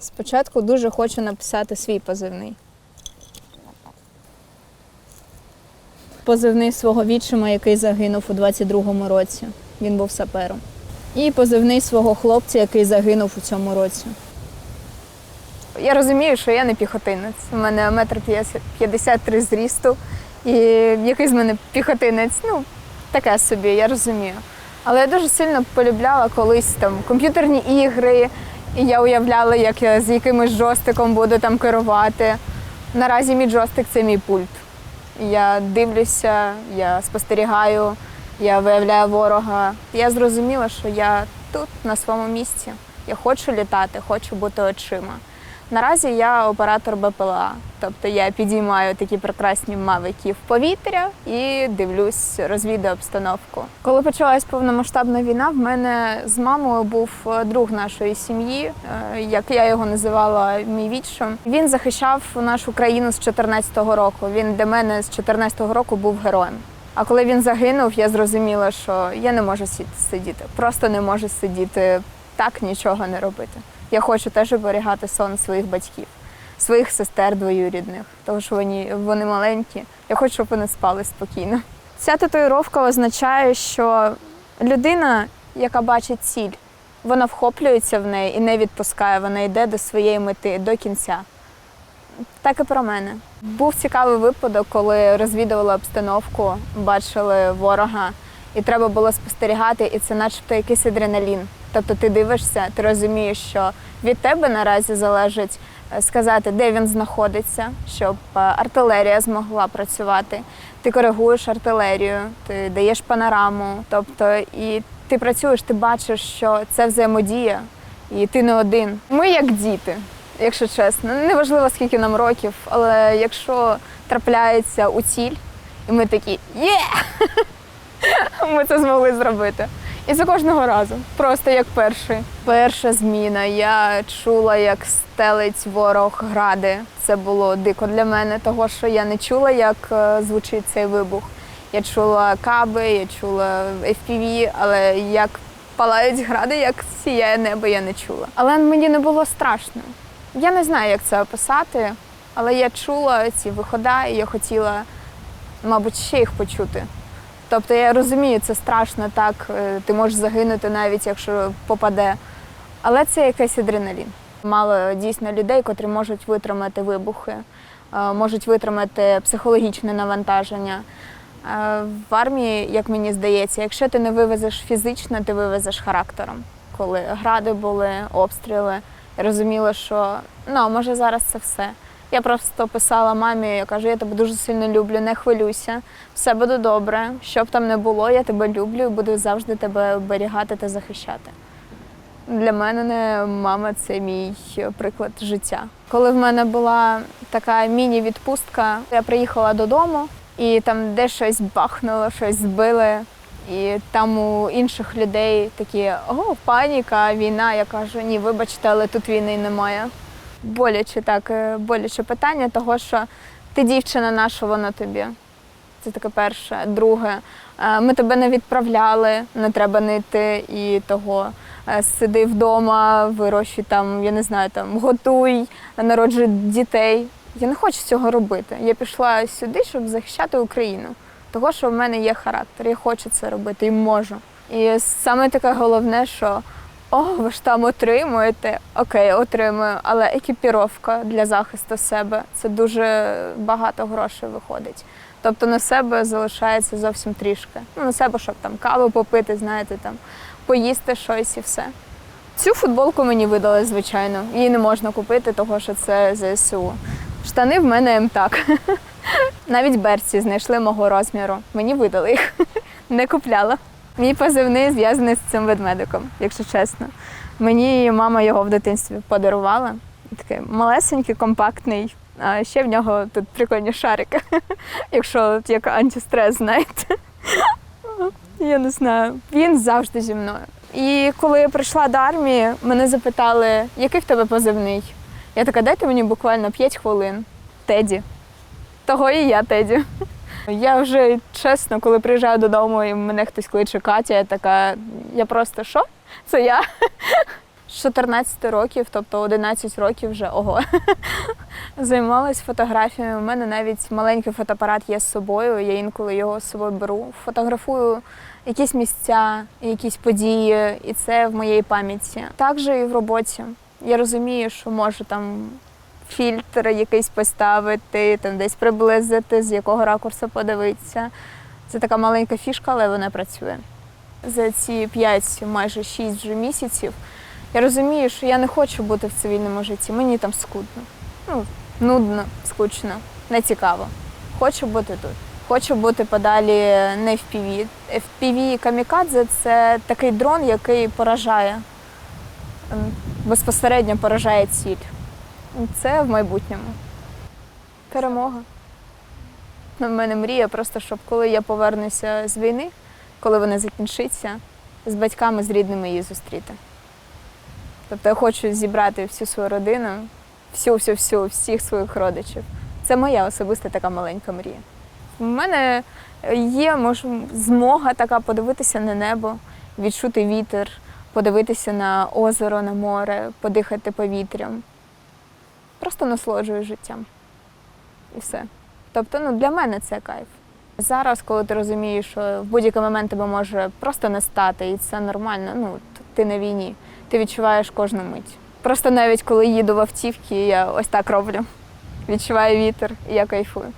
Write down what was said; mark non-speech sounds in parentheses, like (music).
Спочатку дуже хочу написати свій позивний. Позивний свого відчима, який загинув у 22-му році. Він був сапером. І позивний свого хлопця, який загинув у цьому році. Я розумію, що я не піхотинець. У мене метр 53 зрісту, і який з мене піхотинець, ну, таке собі, я розумію. Але я дуже сильно полюбляла колись там комп'ютерні ігри, і я уявляла, як я з якимось джойстиком буду там керувати. Наразі мій джойстик це мій пульт. Я дивлюся, я спостерігаю, я виявляю ворога. Я зрозуміла, що я тут, на своєму місці. Я хочу літати, хочу бути очима. Наразі я оператор БПЛА, тобто я підіймаю такі прекрасні мавики в повітря і дивлюсь, розвідую обстановку. Коли почалась повномасштабна війна, в мене з мамою був е, друг нашої сім'ї, е, як я його називала, мій відчим. Він захищав нашу країну з 14-го року. Він для мене з 14-го року був героєм. А коли він загинув, я зрозуміла, що я не можу сидіти, просто не можу сидіти так, нічого не робити. Я хочу теж оберігати сон своїх батьків, своїх сестер двоюрідних, тому що вони, вони маленькі. Я хочу, щоб вони спали спокійно. Ця татуїровка означає, що людина, яка бачить ціль, вона вхоплюється в неї і не відпускає, вона йде до своєї мети до кінця. Так і про мене. Був цікавий випадок, коли розвідували обстановку, бачили ворога, і треба було спостерігати, і це начебто якийсь адреналін. Тобто ти дивишся, ти розумієш, що від тебе наразі залежить е, сказати, де він знаходиться, щоб е, артилерія змогла працювати. Ти коригуєш артилерію, ти даєш панораму. Тобто, і ти працюєш, ти бачиш, що це взаємодія, і ти не один. Ми як діти, якщо чесно. Неважливо, скільки нам років, але якщо трапляється у ціль, і ми такі є! (laughs) Ми це змогли зробити. І це кожного разу, просто як перший. Перша зміна. Я чула, як стелить ворог гради. Це було дико для мене, того що я не чула, як е, звучить цей вибух. Я чула каби, я чула FPV, але як палають гради, як сіяє небо, я не чула. Але мені не було страшно. Я не знаю, як це описати, але я чула ці вихода, і я хотіла, мабуть, ще їх почути. Тобто я розумію, це страшно, так, е, ти можеш загинути навіть якщо попаде. Але це якийсь адреналін. Мало дійсно людей, котрі можуть витримати вибухи, е, можуть витримати психологічне навантаження. Е, В армії, як мені здається, якщо ти не вивезеш фізично, ти вивезеш характером. Коли гради були, обстріли, я розуміла, що ну, може зараз це все. Я просто писала мамі, я кажу, я тебе дуже сильно люблю, не хвилюйся, все буде добре. Що б там не було, я тебе люблю і буду завжди тебе оберігати та захищати. Для мене не мама це мій приклад життя. Коли в мене була така міні-відпустка, я приїхала додому і там де щось бахнуло, щось збили. І там у інших людей такі о, паніка, війна. Я кажу, ні, вибачте, але тут війни немає. Боляче так, е, боляче питання, того що ти дівчина наша, вона тобі. Це таке перше. Друге, е, ми тебе не відправляли, не треба не йти і того. Е, Сиди вдома, вирощуй там, я не знаю, там готуй, народжуй дітей. Я не хочу цього робити. Я пішла сюди, щоб захищати Україну. Того, що в мене є характер, я хочу це робити і можу. І саме таке головне, що о, ви ж там отримуєте. Окей, отримую, але екіпіровка для захисту себе це дуже багато грошей виходить. Тобто на себе залишається зовсім трішки. Ну, на себе, щоб там каву попити, знаєте, там поїсти щось і все. Цю футболку мені видали, звичайно. Її не можна купити, тому що це ЗСУ. Штани в мене МТАК. (laughs) Навіть берці знайшли мого розміру. Мені видали їх. (laughs) Не купляла. Мій позивний зв'язаний з цим ведмедиком, якщо чесно. Мені мама його в дитинстві подарувала. Такий малесенький, компактний. А ще в нього тут прикольні шарики. (laughs) Якщо як антистрес, знаєте. Я не знаю. Він завжди зі мною. І коли я прийшла до армії, мене запитали, який в тебе позивний. Я така, дайте мені буквально 5 хвилин. Теді. Того і я Теді. Я вже чесно, коли приїжджаю додому і мене хтось кличе Катя, я така, я просто що? Це я. з 14 років, тобто 11 років вже ого. Займалась фотографіями. У мене навіть маленький фотоапарат є з собою. Я інколи його з собою беру. Фотографую якісь місця, якісь події, і це в моїй пам'яті. Також і в роботі. Я розумію, що можу там фільтр якийсь поставити, там десь приблизити, з якого ракурсу подивитися. Це така маленька фішка, але вона працює. За ці 5, майже 6 вже місяців я розумію, що я не хочу бути в цивільному житті. Мені там скутно. Ну, нудно, скучно, не цікаво. Хочу бути тут. Хочу бути подалі не FPV. FPV камікадзе це такий дрон, який поражає, ем, безпосередньо поражає ціль. Це в майбутньому. Перемога. У мене мрія просто, щоб коли я повернуся з війни, коли вона закінчиться, з батьками, з рідними її зустріти. Тобто я хочу зібрати всю свою родину, всю, всю, всю, всіх своїх родичів. Це моя особиста така маленька мрія. У мене є мож, змога така подивитися на небо, відчути вітер, подивитися на озеро, на море, подихати повітрям. Просто насолоджуюсь життям. І все. Тобто, ну, для мене це кайф. Зараз, коли ти розумієш, що в будь-який момент тебе може просто не стати, і це нормально, ну, ти на війні, ти відчуваєш кожну мить. Просто навіть коли їду в автівці, я ось так роблю. Відчуваю вітер і я кайфую.